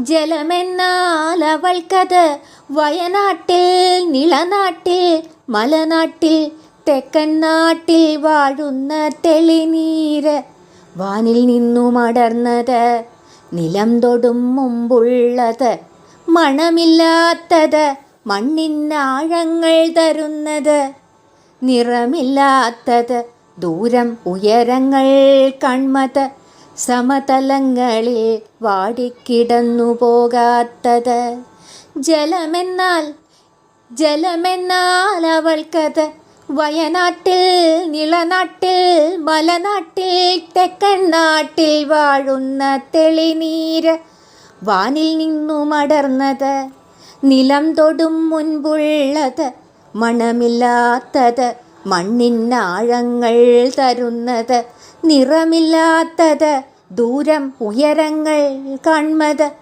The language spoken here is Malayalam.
ജലമെന്നാൽ അവൾക്കത് വയനാട്ടിൽ നിളനാട്ടിൽ മലനാട്ടിൽ തെക്കൻ നാട്ടിൽ വാഴുന്ന തെളിനീര്. വാനിൽ നിന്നും അടർന്നത് നിലം തൊടും മുമ്പുള്ളത്. മണമില്ലാത്തത് മണ്ണിനാഴങ്ങൾ തരുന്നത്. നിറമില്ലാത്തത് ദൂരം ഉയരങ്ങൾ കൺമത് സമതലങ്ങളിൽ വാടിക്കിടന്നു പോകാത്തത്. ജലമെന്നാൽ ജലമെന്നാൽ അവൾക്കത്. വയനാട്ടിൽ നിളനാട്ടിൽ മലനാട്ടിൽ തെക്കൻ നാട്ടിൽ വാഴുന്ന തെളിനീര് വാനിൽ നിന്നും അടർന്നത് നിലം തൊടും മുൻപുള്ളത് മണമില്ലാത്തത്. മണ്ണിനാഴങ്ങൾ തരുന്നത് നിറമില്ലാത്തത് ദൂരം ഉയരങ്ങൾ കൺമത്